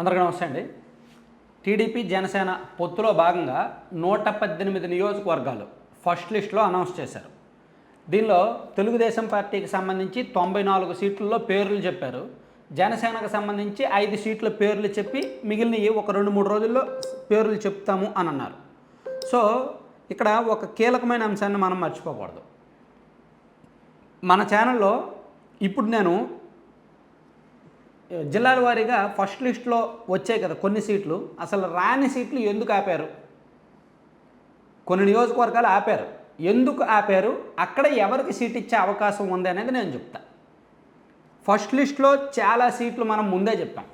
అందరికీ నమస్తే అండి. టీడీపీ జనసేన పొత్తులో భాగంగా నూట పద్దెనిమిది నియోజకవర్గాలు ఫస్ట్ లిస్ట్లో అనౌన్స్ చేశారు. దీనిలో తెలుగుదేశం పార్టీకి సంబంధించి తొంభై నాలుగు సీట్లలో పేర్లు చెప్పారు. జనసేనకు సంబంధించి ఐదు సీట్ల పేర్లు చెప్పి మిగిలినవి ఒక రెండు మూడు రోజుల్లో పేర్లు చెప్తాము అని అన్నారు. సో ఇక్కడ ఒక కీలకమైన అంశాన్ని మనం మర్చిపోకూడదు. మన ఛానల్లో ఇప్పుడు నేను జిల్లాల వారీగా ఫస్ట్ లిస్ట్లో వచ్చాయి కదా కొన్ని సీట్లు. అసలు రాని సీట్లు ఎందుకు ఆపారు? కొన్ని నియోజకవర్గాలు ఆపారు. ఎందుకు ఆపారు? అక్కడ ఎవరికి సీట్ ఇచ్చే అవకాశం ఉంది అనేది నేను చెప్తా. ఫస్ట్ లిస్ట్లో చాలా సీట్లు మనం ముందే చెప్పాం.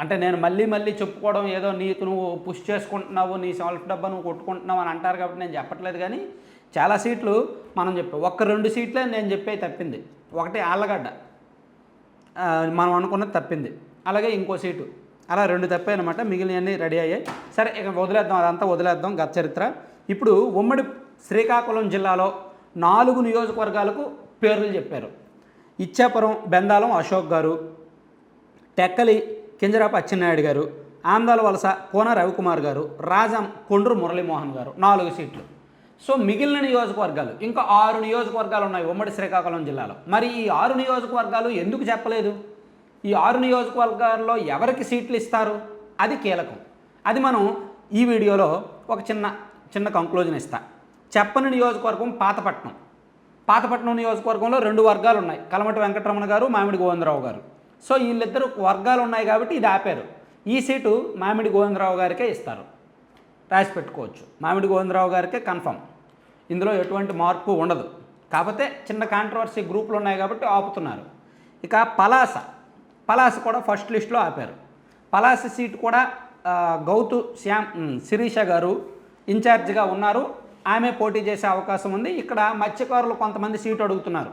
అంటే నేను మళ్ళీ మళ్ళీ చెప్పుకోవడం ఏదో నీకు నువ్వు పుష్ చేసుకుంటున్నావు నీ సెల్ఫ్ డబ్బా నువ్వు కొట్టుకుంటున్నావు అని అంటారు కాబట్టి నేను చెప్పట్లేదు కానీ చాలా సీట్లు మనం చెప్పాం. ఒక్క రెండు సీట్లే నేను చెప్పే తప్పింది. ఒకటి ఆళ్ళగడ్డ. మనం అనుకున్నది తప్పింది. అలాగే ఇంకో సీటు. అలా రెండు తప్పాయి అనమాట మిగిలినవన్నీ రెడీ అయ్యాయి. సరే ఇక వదిలేద్దాం. అదంతా వదిలేద్దాం. గత చరిత్ర. ఇప్పుడు ఉమ్మడి శ్రీకాకుళం జిల్లాలో నాలుగు నియోజకవర్గాలకు పేర్లు చెప్పారు. ఇచ్చాపురం బెందాలం అశోక్ గారు టెక్కలి కింజరాపు అచ్చెన్నాయుడు గారు ఆందాల వలస కోన రవికుమార్ గారు రాజం కొండ్రు మురళీమోహన్ గారు. నాలుగు సీట్లు. సో మిగిలిన నియోజకవర్గాలు ఇంకా ఆరు నియోజకవర్గాలు ఉన్నాయి ఉమ్మడి శ్రీకాకుళం జిల్లాలో. మరి ఈ ఆరు నియోజకవర్గాలు ఎందుకు చెప్పలేదు? ఈ ఆరు నియోజకవర్గాల్లో ఎవరికి సీట్లు ఇస్తారు? అది కీలకం. అది మనం ఈ వీడియోలో ఒక చిన్న చిన్న కంక్లూజన్ ఇస్తా. చెప్పని నియోజకవర్గం పాతపట్నం. పాతపట్నం నియోజకవర్గంలో రెండు వర్గాలు ఉన్నాయి. కలమటి వెంకటరమణ గారు మామిడి గోవిందరావు గారు. సో వీళ్ళిద్దరు వర్గాలు ఉన్నాయి కాబట్టి ఇది ఆపారు. ఈ సీటు మామిడి గోవిందరావు గారికే ఇస్తారు. రాసి పెట్టుకోవచ్చు. మామిడి గోవిందరావు గారికే కన్ఫర్మ్. ఇందులో ఎటువంటి మార్పు ఉండదు. కాకపోతే చిన్న కాంట్రవర్సీ గ్రూపులు ఉన్నాయి కాబట్టి ఆపుతున్నారు. ఇక పలాస. పలాస కూడా ఫస్ట్ లిస్ట్లో ఆపారు. పలాస సీటు కూడా గౌతు శ్యామ్ శిరీష గారు ఇన్ఛార్జిగా ఉన్నారు. ఆమె పోటీ చేసే అవకాశం ఉంది. ఇక్కడ మత్స్యకారులు కొంతమంది సీటు అడుగుతున్నారు.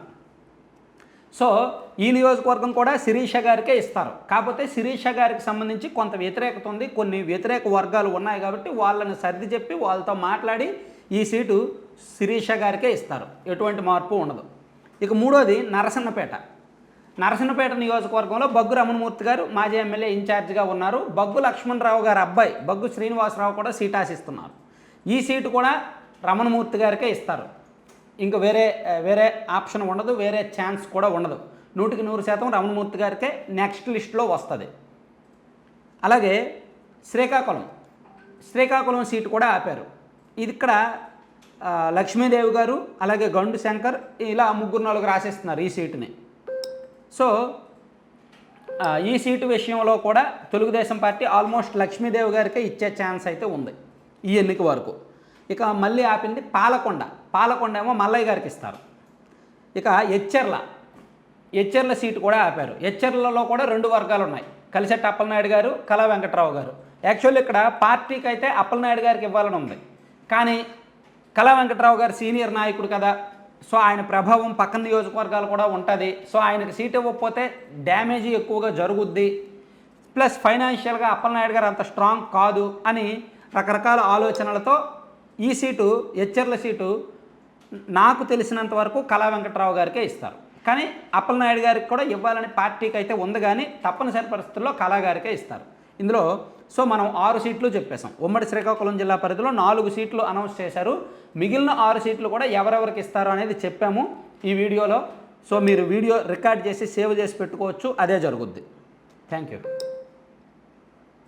సో ఈ నియోజకవర్గం కూడా శిరీష గారికే ఇస్తారు. కాకపోతే శిరీష గారికి సంబంధించి కొంత వ్యతిరేకత ఉంది. కొన్ని వ్యతిరేక వర్గాలు ఉన్నాయి కాబట్టి వాళ్ళని సర్ది చెప్పి వాళ్ళతో మాట్లాడి ఈ సీటు శిరీష గారికే ఇస్తారు. ఎటువంటి మార్పు ఉండదు. ఇక మూడోది నరసన్నపేట. నరసన్నపేట నియోజకవర్గంలో బగ్గు రమణమూర్తి గారు మాజీ ఎమ్మెల్యే ఇన్ఛార్జిగా ఉన్నారు. బగ్గు లక్ష్మణరావు గారు అబ్బాయి బగ్గు శ్రీనివాసరావు కూడా సీట్ ఆశిస్తున్నారు. ఈ సీటు కూడా రమణమూర్తి గారికే ఇస్తారు. ఇంకా వేరే వేరే ఆప్షన్ ఉండదు వేరే ఛాన్స్ కూడా ఉండదు. నూటికి నూరు శాతం రమణమూర్తి గారికే నెక్స్ట్ లిస్ట్లో వస్తుంది. అలాగే శ్రీకాకుళం. శ్రీకాకుళం సీటు కూడా ఆపారు. ఇది ఇక్కడ లక్ష్మీదేవి గారు అలాగే గండు శంకర్ ఇలా ముగ్గురు నాలుగు రాసేస్తున్నారు ఈ సీటుని. సో ఈ సీటు విషయంలో కూడా తెలుగుదేశం పార్టీ ఆల్మోస్ట్ లక్ష్మీదేవి గారికే ఇచ్చే ఛాన్స్ అయితే ఉంది ఈ ఎన్నిక వరకు. ఇక మళ్ళీ ఆపింది పాలకొండ. పాలకొండ ఏమో మల్లయ్య గారికి ఇస్తారు. ఇక ఎచ్చెర్ల ఎచ్చెర్ల సీటు కూడా ఆపారు. ఎచ్చెర్లలో కూడా రెండు వర్గాలు ఉన్నాయి. కలిసెట్టి అప్పలనాయుడు గారు కళా వెంకట్రావు గారు. యాక్చువల్లీ ఇక్కడ పార్టీకి అయితే అప్పలనాయుడు గారికి ఇవ్వాలని ఉంది. కానీ కళా వెంకట్రావు గారు సీనియర్ నాయకుడు కదా. సో ఆయన ప్రభావం పక్కన నియోజకవర్గాలు కూడా ఉంటుంది. సో ఆయనకి సీట్ ఇవ్వకపోతే డ్యామేజ్ ఎక్కువగా జరుగుద్ది. ప్లస్ ఫైనాన్షియల్గా అప్పలనాయుడు గారు అంత స్ట్రాంగ్ కాదు అని రకరకాల ఆలోచనలతో ఈ సీటు హెచ్చర్ల సీటు నాకు తెలిసినంత వరకు కళా వెంకట్రావు గారికే ఇస్తారు. కానీ అప్పలనాయుడు గారికి కూడా ఇవ్వాలని పార్టీకి అయితే ఉంది కానీ తప్పనిసరి పరిస్థితుల్లో కళా గారికే ఇస్తారు. ఇందులో సో మనం ఆరు సీట్లు చెప్పేశాం. ఉమ్మడి శ్రీకాకుళం జిల్లా పరిధిలో నాలుగు సీట్లు అనౌన్స్ చేశారు. మిగిలిన ఆరు సీట్లు కూడా ఎవరెవరికి ఇస్తారు అనేది చెప్పాము ఈ వీడియోలో. సో మీరు వీడియో రికార్డ్ చేసి సేవ్ చేసి పెట్టుకోవచ్చు. అదే జరుగుద్ది. Thank you.